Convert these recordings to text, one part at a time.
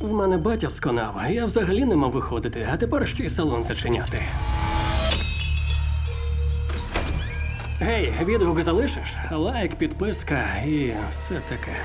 В мене батя сконав, я взагалі не мав виходити, а тепер ще й салон зачиняти. Гей, відгук залишиш? Лайк, підписка і все таке.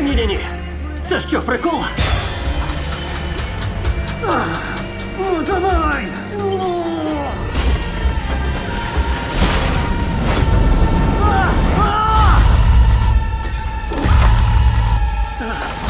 Ні-ні-ні. Це що, прикол? А, ну давай! Ну! А, а! А!